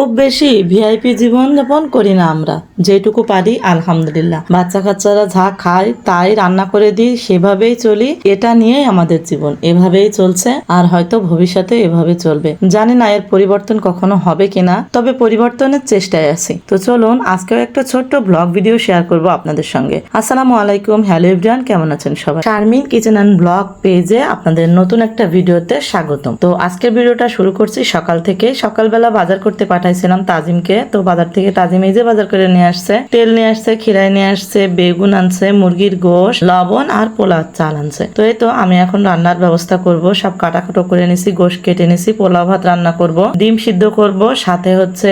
খুব বেশি ভিআইপি জীবন যাপন করি না আমরা। যেটুকু পারি, আলহামদুলিল্লাহ। বাচ্চা কাচ্চারা যা খায়, তাই রান্না করে দিই, সেভাবেই চলি। এটা নিয়েই আমাদের জীবন। এভাবেই চলছে, আর হয়তো ভবিষ্যতে এভাবে চলবে। জানি না এর পরিবর্তন কখনো হবে কিনা, তবে পরিবর্তনের চেষ্টায় আছি। তো চলুন, আজকেও একটা ছোট্ট ব্লগ ভিডিও শেয়ার করব আপনাদের সঙ্গে। আসসালামু আলাইকুম, হ্যালো এভরিওয়ান, কেমন আছেন সবাই? শারমিন কিচেন অ্যান্ড ব্লগ পেজে আপনাদের নতুন একটা ভিডিওতে স্বাগতম। তো আজকের ভিডিওটা শুরু করছি সকাল থেকে। সকালবেলা বাজার করতে পাঠাইছিলাম তাজিমকে। তো বাজার থেকে তাজিম এই যে বাজার করে নিয়ে আসছে, তেল নিয়ে আসছে খিরাই নিয়ে আসছে, বেগুন আনছে, মুরগির গোশ, লবণ আর পোলাও চাল আনছে। তো এই তো আমি এখন রান্নার ব্যবস্থা করব। সব কাটাকুটো করে নিছি, গোশ কেটে নিছি, পোলাও ভাত রান্না করব, ডিম সিদ্ধ করব, সাথে হচ্ছে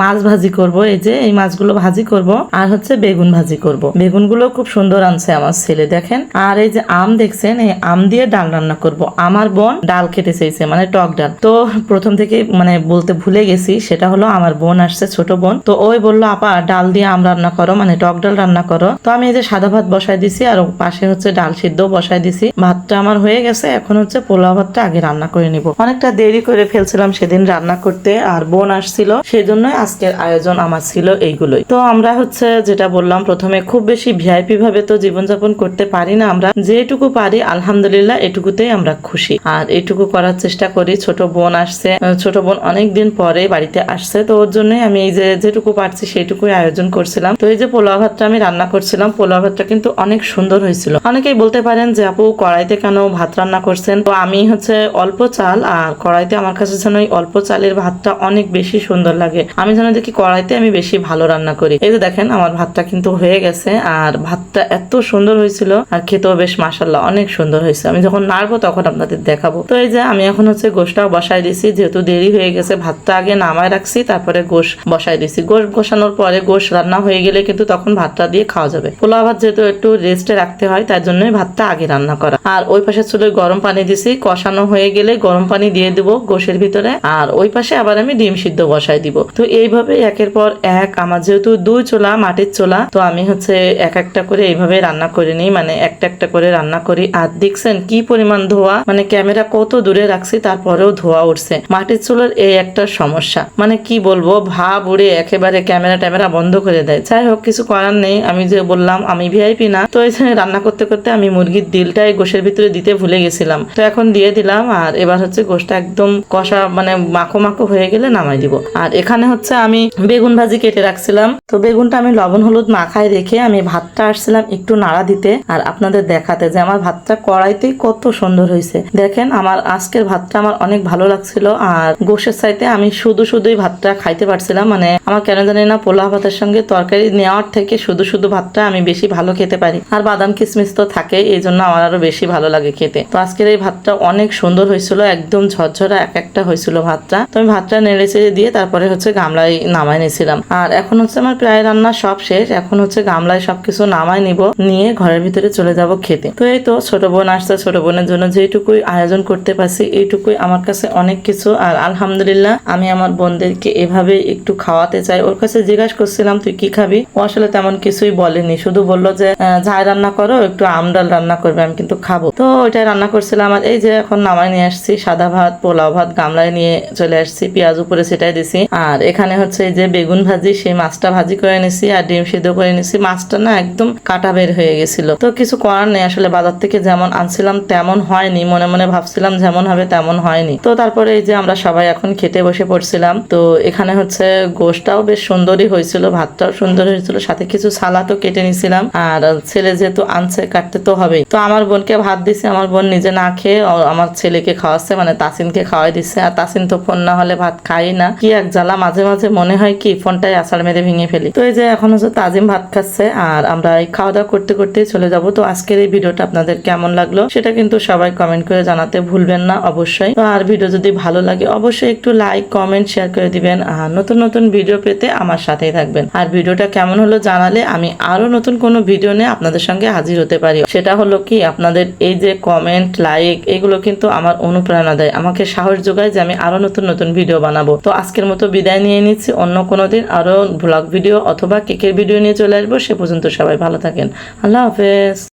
মাছ ভাজি করব। এই যে এই মাছগুলো ভাজি করব আর হচ্ছে বেগুন ভাজি করব। বেগুনগুলো খুব সুন্দর আনছে আমার ছেলে, দেখেন। আর এই যে আম দেখছেন, এই আম দিয়ে ডাল রান্না করব। আমার বোন ডাল খেতে চাইছে মানে টক ডাল। তো প্রথম থেকে মানে বলতে ভুলে গেছি সেটা হলো আমার বোন আসছে, ছোট বোন। তো ওই বলল, আপা, ডাল দিয়ে আম রান্না করো মানে টক ডাল রান্না করো। তো আমি এই যে সাদা ভাত বসাই দিছি, আর পাশে হচ্ছে ডাল সিদ্ধ বসাই দিছি। ভাতটা আমার হয়ে গেছে, এখন হচ্ছে পোলাও ভাতটা আগে রান্না করে নিব। অনেকটা দেরি করে ফেলছিলাম সেদিন রান্না করতে, আর বোন আসছিল সেই জন্যই আজকের আয়োজন আমার ছিল এইগুলোই। তো আমরা হচ্ছে যেটা বললাম, প্রথমে খুব বেশি ভিআইপি ভাবে তো জীবনযাপন করতে পারি না আমরা। যেটুকু পারি, আলহামদুলিল্লাহ, এটুকুতেই আমরা খুশি। আর এটুকু করার চেষ্টা করি। ছোট বোন আসছে, ছোট বোন অনেকদিন পরে বাড়িতে আসছে, তো ওর জন্যই আমি এই যে যেটুকু পারছি সেইটুকুই আয়োজন করছিলাম। তো এই যে পোলাও ভাতটা আমি রান্না করছিলাম, পোলাও ভাতটা কিন্তু অনেক সুন্দর হয়েছিল। অনেকেই বলতে পারেন যে, আপু, কড়াইতে কেন ভাত রান্না করছেন? তো আমি হচ্ছে অল্প চাল, আর কড়াইতে আমার কাছে যেন ওই অল্প চালের ভাতটা অনেক বেশি সুন্দর লাগে। আমি যেন দেখি কড়াইতে আমি বেশি ভালো রান্না করি। এই যে দেখেন, আমার ভাতটা কিন্তু হয়ে গেছে, আর ভাতটা এত সুন্দর হয়েছিল, আর খেতেও বেশ মাসাল্লাহ অনেক সুন্দর হয়েছে। আমি যখন নাড়বো তখন আপনাদের দেখাবো। তো এই যে আমি এখন হচ্ছে গোশটাও বসাই দিছি যেহেতু দেরি হয়ে গেছে, ভাতটা আগে নামায় রাখছি, তারপরে গোশ বসাই দিছি। গোশ বসানোর পরে গোশ রান্না হয়ে গেলে কিন্তু তখন ভাতটা দিয়ে খাওয়া যাবে। পোলাও ভাত যেহেতু একটু রেস্টে রাখতে হয় তার জন্যই ভাতটা আগে রান্না করা। আর ওই পাশে চুলোয় গরম পানি দিছি, কষানো হয়ে গেলে গরম পানি দিয়ে দিব গোশের ভিতরে, আর ওই পাশে আবার আমি ডিম সিদ্ধ বসাই দিব। তো এইভাবে একের পর এক, আমার যেহেতু দুই চোলা, মাটির চোলা, তো আমি হচ্ছে এক একটা করে এইভাবে রান্না করে নিই মানে একটা একটা করে রান্না করি। আর দেখছেন কি পরিমাণ ধোয়া মানে ক্যামেরা কত দূরে রাখছি, তারপরেও ধোয়া উঠছে। মাটির চুলার এই একটা সমস্যা। মানে কি বলব, ভাব উড়ে একেবারে ক্যামেরা ট্যামেরা বন্ধ করে দেয়। যাই হোক কিছু করার নেই। আমি যে বললাম, আমি ভিআইপি না। তো যে রান্না করতে করতে আমি মুরগির দিলটাই গোশের ভিতরে দিতে ভুলে গেছিলাম। তো এখন দিয়ে দিলাম আর এবার হচ্ছে গোশটা একদম কষা মানে মাখো মাখো হয়ে গেলে নামাই দিব। আর এখানে হচ্ছে আমি বেগুন ভাজি কেটে রাখছিলাম। তো বেগুনটা আমি লবণ হলুদ মাখায় রেখে আমি ভাতটা আসছিলাম একটু নাড়া দিতে আর আপনাদের দেখাতে যে আমার ভাতটা কড়াইতেই কত সুন্দর হয়েছে। দেখেন, আমার আজকের ভাতটা আমার অনেক ভালো লাগছিল আর গোশের চাইতে আমি শুধু শুধু শুধুই ভাতটা খাইতে পারছিলাম মানে আমার কেন জানি না পোলা ভাতের সঙ্গে তরকারি নেওয়ার থেকে শুধু শুধু ভাতটা আমি বেশি ভালো খেতে পারি। আর বাদাম কিশমিশ তো থাকে এই জন্য আমার আরও বেশি ভালো লাগে খেতে। তো আজকের এই ভাতটা অনেক সুন্দর হয়েছিল, একদম ঝরঝরা এক একটা হয়েছিল ভাতটা। তো আমি ভাতটা নেড়ে চেড়ে দিয়ে তারপরে হচ্ছে গামলায় নামাই নিয়েছিলাম। আর এখন হচ্ছে আমার প্রায় রান্না সব শেষ, এখন হচ্ছে গামলায় সবকিছু নামাই নিব, নিয়ে ঘরের ভিতরে চলে যাব খেতে। তো এই তো ছোট বোন আসছে, ছোট বোনের জন্য যেটুকুই আয়োজন করতে পারছি, এইটুকুই আমার কাছে অনেক কিছু। আর আলহামদুলিল্লাহ, আমি আমার বোনদেরকে এভাবে একটু খাওয়াতে চাই ওর কাছে জিজ্ঞাসা করছিলাম, তুই কি খাবি? ও আসলে তেমন কিছুই বলেনি। শুধু বলল যে ঝাই রান্না করো, একটু আমডাল রান্না করবে, আমি কিন্তু খাব। তো ওইটাই রান্না করছিলাম আর এই যে এখন নামাই নিয়ে আসছি, সাদা ভাত, পোলাও ভাত গামলায় নিয়ে চলে আসছি, পেঁয়াজ উপরে সেটাই দিছি। আর এখানে হচ্ছে যে বেগুন ভাজি, সেই মাছটা ভাজি করে নিছি আর ডিম সিদ্ধ করে নিছি। মাছটা না একদম কাটা বের হয়ে গেছিল। তো কিছু করার নেই, আসলে বাজার থেকে যেমন আনছিলাম তেমন হয়নি। মনে মনে ভাবছিলাম যেমন হবে তেমন হয়নি। তো তারপরে এই যে আমরা সবাই এখন খেতে বসে পড়ছিলাম। তো এখানে হচ্ছে গোশটাও বেশ সুন্দরই হয়েছিল, ভাতটাও সুন্দর হয়েছিল, সাথে কিছু সালাদও কেটে নিছিলাম। আর ছেলে যেহেতু আনছে, কাটতে তো হবেই। তো আমার বোনকে ভাত দিছে, আমার বোন নিজে না খেয়ে আমার ছেলেকে খাওয়াচ্ছে মানে তাসিনকে খাওয়াই দিচ্ছে আর তাসিন তো ফোন না হলে ভাত খাই না। কি এক জ্বালা, মাঝে মাঝে মনে হয় কি, ফোনটাই আছাড় মেরে ভেঙে ফেলি। তো এই যে এখন হচ্ছে তাজিম ভাত খাচ্ছে, আর আমরা এই খাওয়া দাওয়া করতে করতে চলে যাব। তো আজকের এই ভিডিওটা আপনাদের কেমন লাগল, সেটা কিন্তু সবাই কমেন্ট করে জানাতে ভুলবেন না, অবশ্যই। তো আর ভিডিও যদি ভালো লাগে, অবশ্যই একটু লাইক কমেন্ট শেয়ার করে দিবেন আর নতুন নতুন ভিডিও পেতে আমার সাথেই থাকবেন। আর ভিডিওটা কেমন হলো জানালে আমি আরও নতুন কোনো ভিডিও নিয়ে আপনাদের সঙ্গে হাজির হতে পারি। সেটা হলো কি, আপনাদের এই যে কমেন্ট লাইক এগুলো কিন্তু আমার অনুপ্রেরণা দেয়। আমাকে সাহস যোগায় যে আমি আরও নতুন নতুন ভিডিও বানাবো। তো আজকের মতো বিদায় নিয়ে নিচ্ছি। অন্য কোনো দিন আরও ব্লগ ভিডিও অথবা কেকের ভিডিও নিয়ে চলে আসব। সে পর্যন্ত সবাই ভালো থাকেন। আল্লাহ হাফেজ।